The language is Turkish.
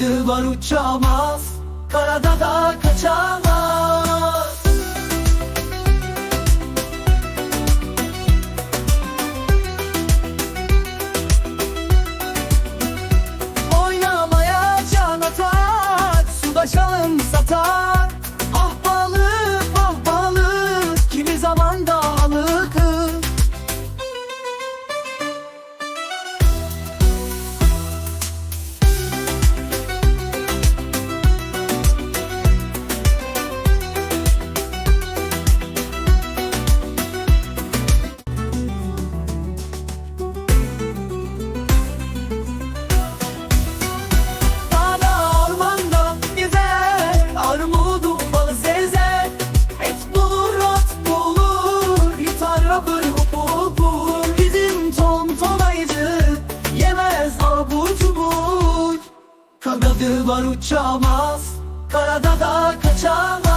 Var uçamaz Karada da kaçamaz. Oynamaya can atar Suda şalım Kanadı var uçamaz. Karada da kaçamaz